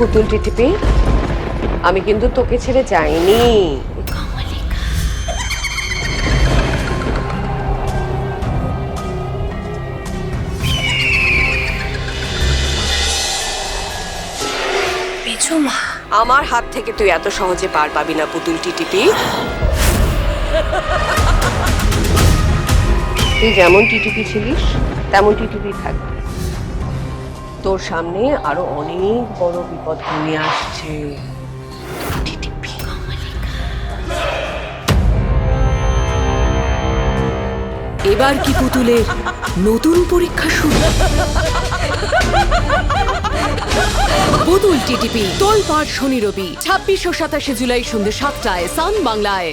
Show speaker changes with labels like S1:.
S1: পুতুল টিটিপি আমি কিন্তু তোকে ছেড়ে যাইনি। আমার হাত থেকে তুই এত সহজে পার পাবি না পুতুল টিটিপি। তুই যেমন টিটিপি ছিলিস তেমন টিটিপি থাকবি। তোর সামনে আরও অনেক বড় বিপদ ঘনিয়ে আসছে।
S2: এবার কি পুতুলের নতুন পরীক্ষা শুরু? পুতুল টিটিপি, তোলপাড় শনি রবি, ছাব্বিশ ও সাতাশে জুলাই সন্ধ্যে সাতটায় সান বাংলায়।